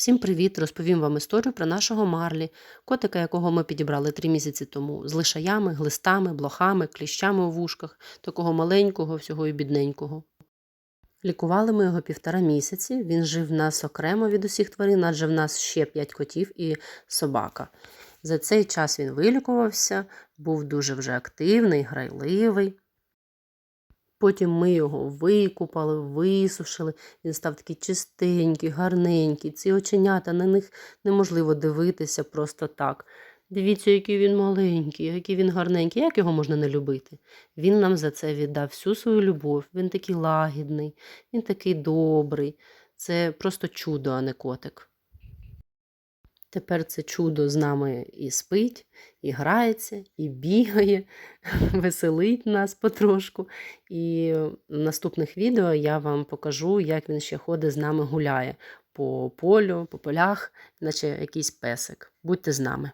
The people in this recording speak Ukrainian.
Всім привіт! Розповім вам історію про нашого Марлі, котика, якого ми підібрали три місяці тому, з лишаями, глистами, блохами, кліщами у вушках, такого маленького, всього і бідненького. Лікували ми його півтора місяці. Він жив в нас окремо від усіх тварин, адже в нас ще п'ять котів і собака. За цей час він вилікувався, був дуже вже активний, грайливий. Потім ми його викупали, висушили. Він став такий чистенький, гарненький. Ці оченята, на них неможливо дивитися просто так. Дивіться, який він маленький, який він гарненький, як його можна не любити. Він нам за це віддав всю свою любов. Він такий лагідний, він такий добрий. Це просто чудо, а не котик. Тепер це чудо з нами і спить, і грається, і бігає, веселить нас потрошку. І в наступних відео я вам покажу, як він ще ходить з нами гуляє по полю, по полях, наче якийсь песик. Будьте з нами.